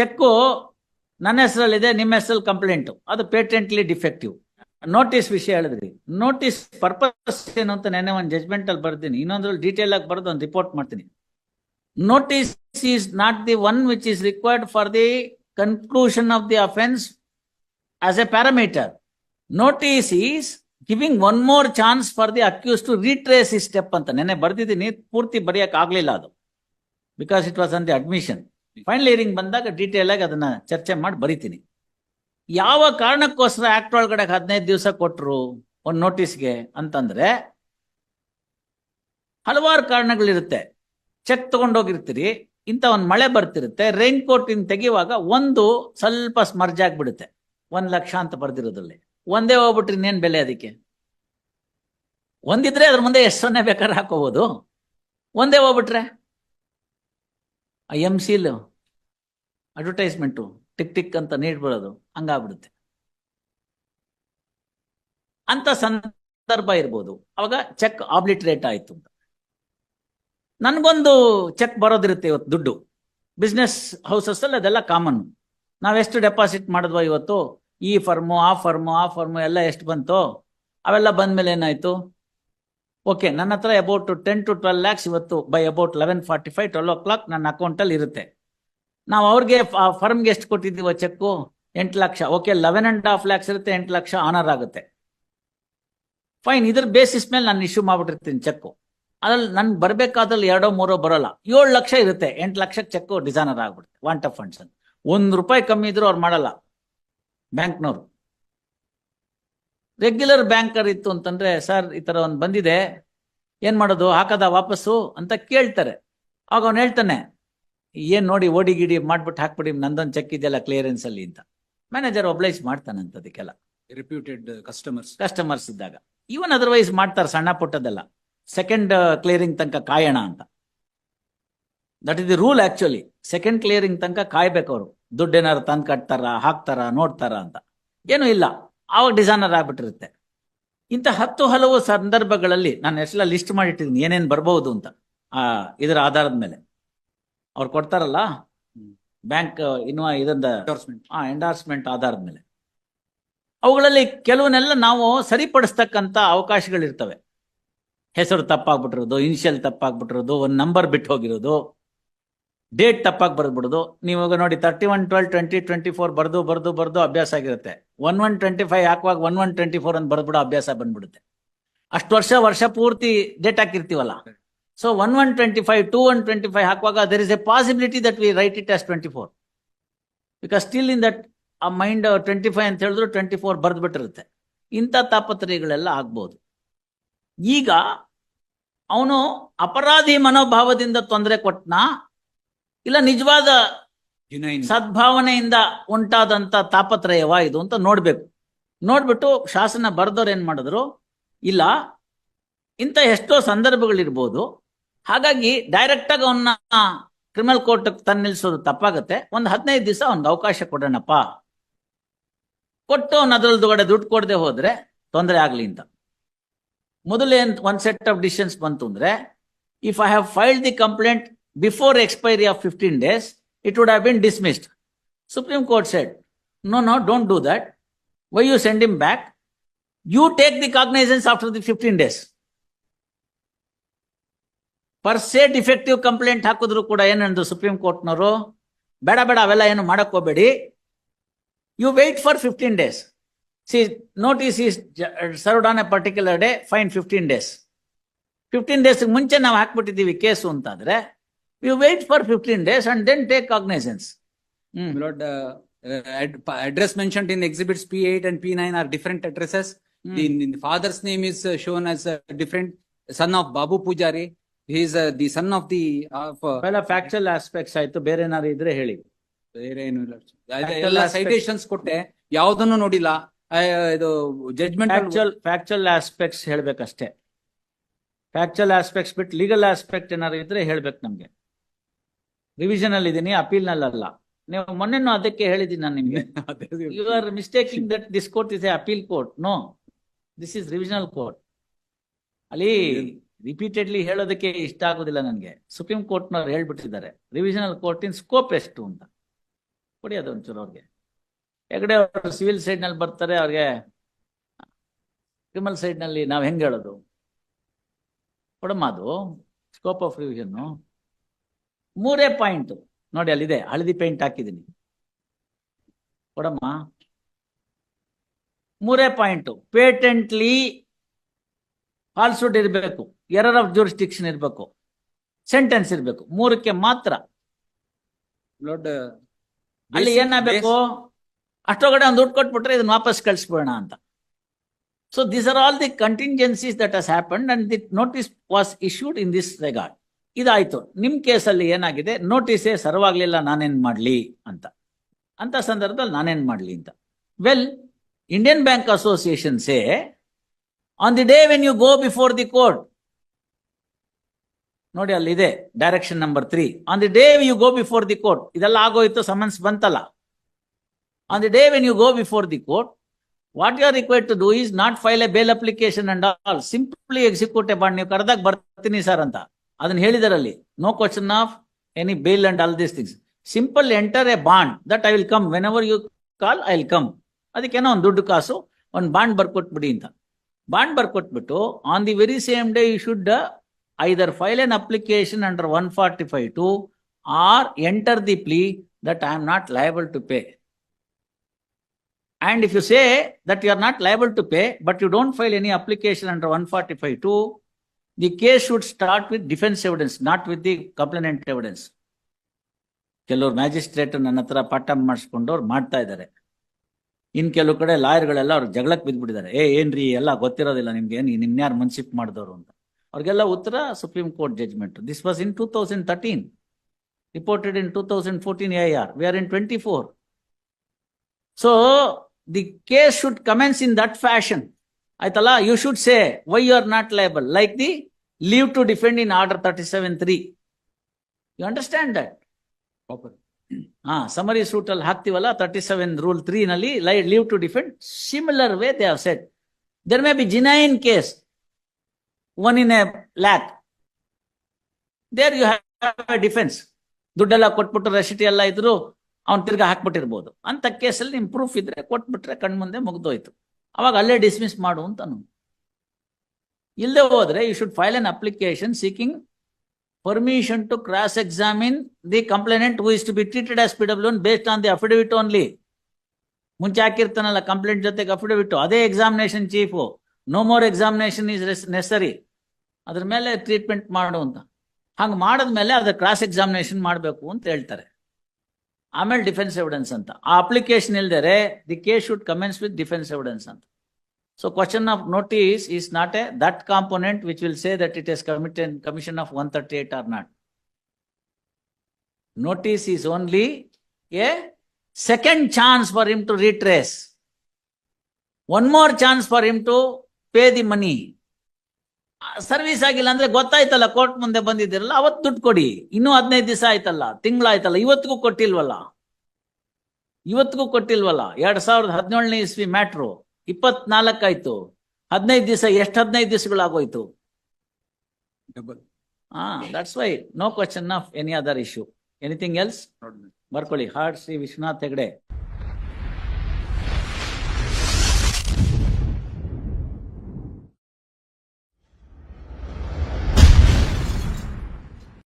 Cheque ನನ್ನ ಹೆಸರಲ್ಲಿದೆ, ನಿಮ್ಮ ಹೆಸರಲ್ಲಿ ಕಂಪ್ಲೇಂಟು. ಅದು ಪೇಟೆಂಟ್ಲಿ ಡಿಫೆಕ್ಟಿವ್ ನೋಟಿಸ್ ವಿಷಯ ಹೇಳಿದ್ರಿ. ನೋಟಿಸ್ ಪರ್ಪಸ್ ಏನು ಅಂತ ನೆನ್ನೆ ಒಂದು ಜಜ್ಮೆಂಟ್ ಅಲ್ಲಿ ಬರ್ತೀನಿ ಇನ್ನೊಂದ್ರಲ್ಲಿ ಡೀಟೇಲ್ ಆಗಿ ಬರೆದು ಒಂದು ರಿಪೋರ್ಟ್ ಮಾಡ್ತೀನಿ. Notice is not the one which is required for the conclusion of the offence as a parameter notice is giving one more chance for the accuse to retrace ಈ step ಅಂತ. ನೆನ್ನೆ ಬರ್ದಿದ್ದೀನಿ, ಪೂರ್ತಿ ಬರೆಯಕ್ಕೆ ಆಗ್ಲಿಲ್ಲ ಅದು. Because it was on the admission final hearing ಬಂದಾಗ detail ಆಗಿ ಅದನ್ನ ಚರ್ಚೆ ಮಾಡಿ ಬರಿತೀನಿ. ಯಾವ ಕಾರಣಕ್ಕೋಸ್ಕರ ಆಕ್ಟ್ ಒಳಗಡೆ ಹದಿನೈದು ದಿವಸ ಕೊಟ್ರು ಒಂದು ನೋಟಿಸ್ಗೆ ಅಂತಂದ್ರೆ, ಹಲವಾರು ಕಾರಣಗಳಿರುತ್ತೆ. ಚೆಕ್ ತಗೊಂಡೋಗಿರ್ತೀರಿ, ಇಂಥ ಒಂದು ಮಳೆ ಬರ್ತಿರುತ್ತೆ ರೈನ್ ಕೋಟ್ ಇನ್ ತೆಗೆಯುವಾಗ ಒಂದು ಸ್ವಲ್ಪ ಸ್ಮರ್ಜ್ ಆಗ್ಬಿಡುತ್ತೆ. ಒಂದ್ ಲಕ್ಷ ಅಂತ ಬರ್ದಿರೋದ್ರಲ್ಲಿ. ಒಂದೇ ಹೋಗ್ಬಿಟ್ರೆ ಇನ್ನೇನ್ ಬೆಲೆ ಅದಕ್ಕೆ? ಒಂದಿದ್ರೆ ಅದ್ರ ಮುಂದೆ ಎಷ್ಟು ಸೊನ್ನೆ ಬೇಕಾದ್ರೆ ಹಾಕೋಬಹುದು ಒಂದೇ ಹೋಗ್ಬಿಟ್ರೆ? ಎಂ ಸಿಲ್ ಅಡ್ವರ್ಟೈಸ್ಮೆಂಟು ಟಿಕ್ ಟಿಕ್ ಅಂತ ನೀಡ್ಬಿಡೋದು ಹಂಗಾಗ್ಬಿಡುತ್ತೆ. ಅಂತ ಸಂದರ್ಭ ಇರ್ಬೋದು. ಅವಾಗ ಚೆಕ್ ಆಬ್ಲಿಟ್ರೇಟ್ ಆಯಿತು ಅಂತ. ನನ್ಗೊಂದು ಚೆಕ್ ಬರೋದಿರುತ್ತೆ ಇವತ್ತು ದುಡ್ಡು. ಬಿಸ್ನೆಸ್ ಹೌಸಸ್ ಅಲ್ಲಿ ಅದೆಲ್ಲ ಕಾಮನ್ ನಾವೆಷ್ಟು ಡೆಪಾಸಿಟ್ ಮಾಡಿದ್ವೋ ಇವತ್ತು, ಈ ಫರ್ಮು ಆ ಫರ್ಮು ಆ ಫರ್ಮು ಎಲ್ಲ ಎಷ್ಟು ಬಂತು, ಅವೆಲ್ಲ ಬಂದ ಮೇಲೆ ಏನಾಯ್ತು? ಓಕೆ ನನ್ನ ಹತ್ರ about ten to twelve lakhs ಇವತ್ತು by about eleven forty five twelve o'clock ನನ್ನ ಅಕೌಂಟಲ್ಲಿ ಇರುತ್ತೆ. ನಾವು ಅವ್ರಿಗೆ ಫರ್ಮ್ಗೆ ಎಷ್ಟು ಕೊಟ್ಟಿದ್ದೀವೋ ಚೆಕ್ಕು, ಎಂಟು lakh. Okay eleven and half lakhs ಇರುತ್ತೆ, ಎಂಟು ಲಕ್ಷ ಆನರ್ ಆಗುತ್ತೆ. ಫೈನ್ ಇದ್ರ ಬೇಸಿಸ್ ಮೇಲೆ ನಾನು ಇಶ್ಯೂ ಮಾಡ್ಬಿಟ್ಟಿರ್ತೀನಿ ಚೆಕ್ಕು. ಅದ್ರಲ್ಲಿ ನನ್ಗೆ ಬರ್ಬೇಕಾದಲ್ಲಿ ಎರಡೋ ಮೂರೋ ಬರೋಲ್ಲ. ಏಳು ಲಕ್ಷ ಇರುತ್ತೆ, ಎಂಟು ಲಕ್ಷಕ್ಕೆ ಚೆಕ್ ಡಿಸೈನರ್ ಆಗ್ಬಿಡುತ್ತೆ ವಾಂಟ್ ಆಫ್ ಫಂಡ್ಸ್ ಅಂತ ಒಂದು ರೂಪಾಯಿ ಕಮ್ಮಿ ಇದ್ರೂ ಅವ್ರು ಮಾಡಲ್ಲ, ಬ್ಯಾಂಕ್ನವ್ರು. ರೆಗ್ಯುಲರ್ ಬ್ಯಾಂಕರ್ ಇತ್ತು ಅಂತಂದ್ರೆ ಸರ್ ಈ ತರ ಒಂದು ಬಂದಿದೆ, ಏನ್ ಮಾಡೋದು? ಹಾಕದ ವಾಪಸ್ಸು? ಅಂತ ಕೇಳ್ತಾರೆ. ಆಗ ಅವ್ನು ಹೇಳ್ತಾನೆ ಏನ್ ನೋಡಿ ಓಡಿ ಗಿಡಿ ಮಾಡ್ಬಿಟ್ಟು ಹಾಕ್ಬಿಡಿ ನಂದೊಂದು ಚೆಕ್ ಇದೆಯಲ್ಲ ಕ್ಲಿಯರೆನ್ಸ್ ಅಲ್ಲಿ ಅಂತ. ಮ್ಯಾನೇಜರ್ ಒಬ್ಲೈಸ್ ಮಾಡ್ತಾನಂತ ಅದಕ್ಕೆಲ್ಲ. ರೆಪ್ಯೂಟೆಡ್ ಕಸ್ಟಮರ್ಸ್ ಕಸ್ಟಮರ್ಸ್ ಇದ್ದಾಗ. ಇವನ್ ಅದರ್ವೈಸ್ ಮಾಡ್ತಾರೆ ಸಣ್ಣ ಪುಟ್ಟದೆಲ್ಲ ಸೆಕೆಂಡ್ ಕ್ಲಿಯರಿಂಗ್ ತನಕ ಕಾಯೋಣ ಅಂತ. That is the rule actually second clearing ತನಕ ಕಾಯ್ಬೇಕು ಅವರು. ದುಡ್ಡು ಏನಾರು ತಂದು ಕಟ್ತಾರ ಹಾಕ್ತಾರ ನೋಡ್ತಾರ ಅಂತ. ಏನು ಇಲ್ಲ. ಆವಾಗ ಡಿಸೈನರ್ ಆಗ್ಬಿಟ್ಟಿರುತ್ತೆ. ಇಂಥ ಹತ್ತು ಹಲವು ಸಂದರ್ಭಗಳಲ್ಲಿ ನಾನು ಎಷ್ಟೆಲ್ಲ ಲಿಸ್ಟ್ ಮಾಡಿಟ್ಟಿದ್ದೀನಿ ಏನೇನು ಬರಬಹುದು ಅಂತ. ಆ ಇದರ ಆಧಾರದ ಮೇಲೆ. ಅವ್ರು ಕೊಡ್ತಾರಲ್ಲ? ಬ್ಯಾಂಕ್ ಇನ್ನು ಇದೊಂದ Endorsement. ಆ ಎಂಡಾರ್ಸ್ಮೆಂಟ್ ಆಧಾರದ ಮೇಲೆ. ಅವುಗಳಲ್ಲಿ ಕೆಲವನ್ನೆಲ್ಲ ನಾವು ಸರಿಪಡಿಸ್ತಕ್ಕಂತ ಅವಕಾಶಗಳಿರ್ತವೆ. ಹೆಸರು ತಪ್ಪಾಗ್ಬಿಟ್ಟಿರೋದು ಇನಿಷಿಯಲ್ ತಪ್ಪಾಗ್ಬಿಟ್ಟಿರೋದು ಒಂದು ನಂಬರ್ ಬಿಟ್ಟು ಹೋಗಿರೋದು ಡೇಟ್ ತಪ್ಪಾಗಿ ಬರೆದ್ಬಿಡೋದು. ನೀವು ಇವಾಗ ನೋಡಿ thirty one twelve twenty twenty four ಬರೆದು ಬರೆದು ಬರೆದು ಅಭ್ಯಾಸ ಆಗಿರುತ್ತೆ. ಒನ್ ಒನ್ ಟ್ವೆಂಟಿ ಫೈವ್ ಹಾಕುವಾಗ ಒನ್ ಒನ್ ಟ್ವೆಂಟಿ ಫೋರ್ ಅಂತ ಬರ್ದ್ಬಿಡೋ ಅಭ್ಯಾಸ ಬಂದ್ಬಿಡುತ್ತೆ. ಅಷ್ಟು ವರ್ಷ ವರ್ಷ ಪೂರ್ತಿ date ಹಾಕಿರ್ತೀವಲ್ಲ? So one one twenty five two one twenty five ಹಾಕುವಾಗ there is a possibility that we write it as twenty four because still in that uh mind twenty five ಅಂತ ಹೇಳಿದ್ರು ಟ್ವೆಂಟಿ ಫೋರ್ ಬರೆದ್ಬಿಟ್ಟಿರುತ್ತೆ. ಇಂಥ ತಾಪತ್ರಯಗಳೆಲ್ಲ ಆಗ್ಬೋದು. ಈಗ ಅವನು ಅಪರಾಧಿ ಮನೋಭಾವದಿಂದ ತೊಂದರೆ ಕೊಟ್ಟನ ಇಲ್ಲ ನಿಜವಾದ. ಸದ್ಭಾವನೆಯಿಂದ ಉಂಟಾದಂತ ತಾಪತ್ರಯವ ಇದು ಅಂತ ನೋಡ್ಬೇಕು. ನೋಡ್ಬಿಟ್ಟು ಶಾಸನ ಬರೆದವ್ರು ಏನ್ ಮಾಡಿದ್ರು ಇಲ್ಲ ಇಂಥ ಎಷ್ಟೋ ಸಂದರ್ಭಗಳಿರ್ಬೋದು ಹಾಗಾಗಿ ಡೈರೆಕ್ಟ್ ಆಗಿ ಅವನ್ನ ಕ್ರಿಮಿನಲ್ ಕೋರ್ಟ್ ತಂದು ನಿಲ್ಸೋದು ತಪ್ಪಾಗುತ್ತೆ ಒಂದು ಹದಿನೈದು ದಿವಸ ಒಂದು ಅವಕಾಶ ಕೊಡೋಣಪ್ಪ ಕೊಟ್ಟು ಅವ್ನು ಅದ್ರಲ್ದುಗಡೆ ದುಡ್ಡು ಕೊಡದೆ ಹೋದ್ರೆ ತೊಂದರೆ ಆಗ್ಲಿ ಅಂತ ಮೊದಲೇನ್ ಒಂದ್ ಸೆಟ್ ಆಫ್ ಡಿಸಿಷನ್ಸ್ ಬಂತು ಅಂದ್ರೆ if I have filed the complaint before expiry of fifteen days it would have been dismissed. Supreme Court said, no, no, don't do that. Why you send him back? You take the cognizance after the 15 days. Per se defective complaint ಹಾಕಿದ್ರು ಕೂಡ ಏನಂದ್ರು Supreme ಕೋರ್ಟ್ನವರು ಬೇಡ ಬೇಡ ಅವೆಲ್ಲ ಏನು ಮಾಡಕ್ಕೋಬೇಡಿ ಹೋಗ್ಬೇಡಿ. You wait for fifteen days see notice is served on a particular day fine fifteen days fifteen days ಮುಂಚೆ ನಾವು ಹಾಕ್ಬಿಟ್ಟಿದ್ದೀವಿ ಕೇಸು ಅಂತಾದ್ರೆ you wait for fifteen days and then take cognizance address mention in exhibits P eight and address mentioned in exhibits P8 and P9 are different addresses. The, the father's name is uh, the son of the ಅವೆಲ್ಲ factual aspects ಆಯ್ತು ಬೇರೆ ಏನಾದ್ರು ಇದ್ರೆ ಹೇಳಿ. ಬೇರೆ ಏನು ಇಲ್ಲ. ಎಲ್ಲ citations ಕೊಟ್ಟೆ ಯಾವ್ದನ್ನು ನೋಡಿಲ್ಲ. ಇದು ಜಡ್ಜ್ಮೆಂಟ್ ಫ್ಯಾಕ್ಚುಯಲ್ ಫ್ಯಾಕ್ಚುಯಲ್ ಆಸ್ಪೆಕ್ಟ್ಸ್ ಹೇಳ್ಬೇಕಷ್ಟೇ. ಫ್ಯಾಕ್ಚುಯಲ್ ಆಸ್ಪೆಕ್ಟ್ಸ್ ಬಿಟ್ಟು ಲೀಗಲ್ ಆಸ್ಪೆಕ್ಟ್ ಏನಾದ್ರು ಇದ್ರೆ ಹೇಳ್ಬೇಕು ನಮ್ಗೆ. ರಿವಿಷನ್ ಅಲ್ಲಿ ಇದೀನಿ ಅಪೀಲ್ನಲ್ಲಿ ಅಲ್ಲ ನೀವು ಮೊನ್ನೆನೂ ಅದಕ್ಕೆ ಹೇಳಿದ್ದೀನಿ ನಾನು ನಿಮ್ಗೆ. You are mistaking that this court is a appeal court no this is revisional court ಅಲ್ಲಿ ರಿಪೀಟೆಡ್ಲಿ ಹೇಳೋದಕ್ಕೆ ಇಷ್ಟ ಆಗೋದಿಲ್ಲ ನನಗೆ. ಸುಪ್ರೀಂ ಕೋರ್ಟ್ನವ್ರು ಹೇಳ್ಬಿಟ್ಟಿದ್ದಾರೆ. ರಿವಿಷನಲ್ ಕೋರ್ಟ್ ಇನ್ ಸ್ಕೋಪ್ ಎಷ್ಟು ಅಂತ. ಕೊಡಿ ಅದು ಒಂಚೂರು ಅವ್ರಿಗೆ. ಹೆಗಡೆ ಅವರು ಸಿವಿಲ್ ಸೈಡ್ನಲ್ಲಿ ಬರ್ತಾರೆ, ಅವ್ರಿಗೆ ಕ್ರಿಮಿನಲ್ ಸೈಡ್ನಲ್ಲಿ ನಾವ್ ಹೆಂಗ್ ಹೇಳೋದು? ಕೊಡಮ್ಮ ಅದು. ಸ್ಕೋಪ್ ಆಫ್ ರಿವಿಷನ್ ಮೂರೇ ಪಾಯಿಂಟ್. ನೋಡಿ ಅಲ್ಲಿದೆ, ಹಳದಿ ಪೇಂಟ್ ಹಾಕಿದ್ದೀನಿ. ಕೊಡಮ್ಮ. ಮೂರೇ ಪಾಯಿಂಟ್. ಪೇಟೆಂಟ್ಲಿ ಫಾಲ್ಸುಡ್ ಇರಬೇಕು. ಎರರ್ ಆಫ್ ಜೂರಿಸ್ಟಿಕ್ಷನ್ ಇರಬೇಕು. ಸೆಂಟೆನ್ಸ್ ಇರಬೇಕು. ಮೂರಕ್ಕೆ ಮಾತ್ರ. Uh, ಅಲ್ಲಿ ಏನಾಗಬೇಕು? ಅಷ್ಟೊಳಗಡೆ ಒಂದು ದುಡ್ಡು ಕೊಟ್ಬಿಟ್ರೆ ಇದನ್ನ ವಾಪಸ್ ಕಳಿಸ್ಬೋಣ ಅಂತ. So this are all the contingencies that has happened and the notice was issued in this regard ಇದಾಯ್ತು. ನಿಮ್ ಕೇಸಲ್ಲಿ ಏನಾಗಿದೆ? ನೋಟಿಸೇ ಸರ್ವಾಗ್ಲಿಲ್ಲ ನಾನೇನ್ ಮಾಡ್ಲಿ ಅಂತ. ಅಂತ ಸಂದರ್ಭದಲ್ಲಿ ನಾನೇನ್ ಮಾಡ್ಲಿ ಅಂತ. Well Indian bank association say on the day when you go before the court ನೋಡಿ ಅಲ್ಲಿ ಇದೆ direction number three on the day you go before the court ಇದೆಲ್ಲ ಆಗೋಯ್ತು ಸಮನ್ಸ್ ಬಂತಲ್ಲ. On the day when you go before the court what you are required to do is not file a bail application and all simply execute a bond ನೀವು ಕರೆದಾಗ ಬರ್ತೀನಿ sir ಅಂತ. ಅದನ್ನ ಹೇಳಿದಾರಲ್ಲಿ no question of any bail and all these things simple enter a bond that I will come whenever you call I will come ಅದಕ್ಕೇನೋ ಒಂದು ದುಡ್ಡು ಕಾಸು, ಒಂದು bond ಬರ್ಕೊಟ್ಬಿಡಿ ಅಂತ. Bond ಬರ್ಕೊಟ್ಬಿಟ್ಟು on the very same day you should either file an application under one forty five two or enter the plea that I am not liable to pay And if you say that you are not liable to pay, but you don't file any application under one forty-five two, the case should start with defense evidence, not with the complainant evidence. ಕೆಲವ್ರು magistrate ನನ್ನ ಹತ್ರ ಪಾಠ ಮಾಡಿಸ್ಕೊಂಡು ಮಾಡ್ತಾ ಇದ್ದಾರೆ ಇನ್ ಕೆಲವು ಕಡೆ ಲಾಯರ್ಗಳೆಲ್ಲ ಅವ್ರು ಜಗಳಕ್ಕೆ ಬಿದ್ದ್ಬಿಟ್ಟಿದ್ದಾರೆ ಏ, ಏನ್ರಿ, ಎಲ್ಲ ಗೊತ್ತಿರೋದಿಲ್ಲ ನಿಮ್ಗೆ, ಏನ್ ನಿಮ್ನ್ಯಾರು ಮನ್ಸಿಪ್ ಮಾಡಿದವರು ಅಂತ. ಅವ್ರಿಗೆಲ್ಲ ಉತ್ತರ Supreme Court judgement this was in two thousand thirteen reported in two thousand fourteen A R V R in twenty four so the case should commence in that fashion ಆಯ್ತಲ್ಲ? You should say why you are not liable like the leave to defend in order thirty seven three you understand that proper. ಹಾ summary suit ಅಲ್ಲಿ ಹಾಕ್ತಿವಲ್ಲ thirty seven rule three ನಲ್ಲಿ ಲೈ leave to defend similar way they have set there may be genuine case one in a lakh there you have a defence ದುಡ್ಡೆಲ್ಲ ಕೊಟ್ಬಿಟ್ಟು ರೆಸಿಟಿ ಎಲ್ಲ ಇದ್ರು ಅವ್ನು ತಿರ್ಗಾ ಹಾಕ್ಬಿಟ್ಟಿರ್ಬೋದು. ಅಂತ ಕೇಸಲ್ಲಿ ನಿಮ್ ಪ್ರೂಫ್ ಇದ್ರೆ ಕೊಟ್ಬಿಟ್ರೆ ಕಣ್ಮುಂದೆ ಮುಗ್ದೋಯ್ತು. ಅವಾಗ ಅಲ್ಲೇ ಡಿಸ್ಮಿಸ್ ಮಾಡು ಅಂತಾನು ಇಲ್ಲದೆ ಹೋದ್ರೆ you should file an application seeking to cross examine the complainant who is to be treated as P based on on the only. ಮುಂಚೆ ಹಾಕಿರ್ತಾನಲ್ಲ ಕಂಪ್ಲೇಂಟ್ ಜೊತೆಗೆ ಅಫಿಡವಿಟ್ ಅದೇ examination chief no more examination is necessary ಅದ್ರ ಮೇಲೆ treatment ಮಾಡು ಅಂತ. ಹಂಗೆ ಮಾಡಿದ್ಮೇಲೆ ಅದ್ರ ಕ್ರಾಸ್ ಎಕ್ಸಾಮಿನೇಷನ್ ಮಾಡಬೇಕು ಅಂತ ಹೇಳ್ತಾರೆ. ಆಮೇಲೆ ಡಿಫೆನ್ಸ್ ಎವಿಡೆನ್ಸ್ ಅಂತ. ಆ application ಇಲ್ದರೆ the case should commence with defence evidence ಅಂತ. Of notice is not a that component which will say that it is committed commission of one thirty eight or not notice is only a second chance for him to retrace. One more chance for him to pay the money. Service ಆಗಿಲ್ಲ ಅಂದ್ರೆ ಗೊತ್ತಾಯ್ತಲ್ಲ court ಮುಂದೆ ಬಂದಿದ್ದೀರಲ್ಲ, ಅವತ್ತು ದುಡ್ಡು ಕೊಡಿ. ಇನ್ನೂ ಹದಿನೈದು ದಿವಸ ಆಯ್ತಲ್ಲ, ತಿಂಗಳಾಯ್ತಲ್ಲ, ಇವತ್ತಿಗೂ ಕೊಟ್ಟಿಲ್ವಲ್ಲ? ಇವತ್ತಿಗೂ ಕೊಟ್ಟಿಲ್ವಲ್ಲ? ಎರಡ್ ಸಾವಿರದ ಹದಿನೇಳನೇ ಇಸ್ವಿ ಮ್ಯಾಟ್ರು. ಇಪ್ಪತ್ನಾಲ್ಕಾಯ್ತು. ಹದಿನೈದು ದಿವಸ ಎಷ್ಟು ಹದಿನೈದು ದಿವಸಗಳಾಗೋಯ್ತು ಡಬಲ್ ಹಾ that's why no question of any other issue anything else ಬರ್ಕೊಳ್ಳಿ. ಹಾರ್ಟ್ ಶ್ರೀ ವಿಶ್ವನಾಥ್ ಹೆಗಡೆ.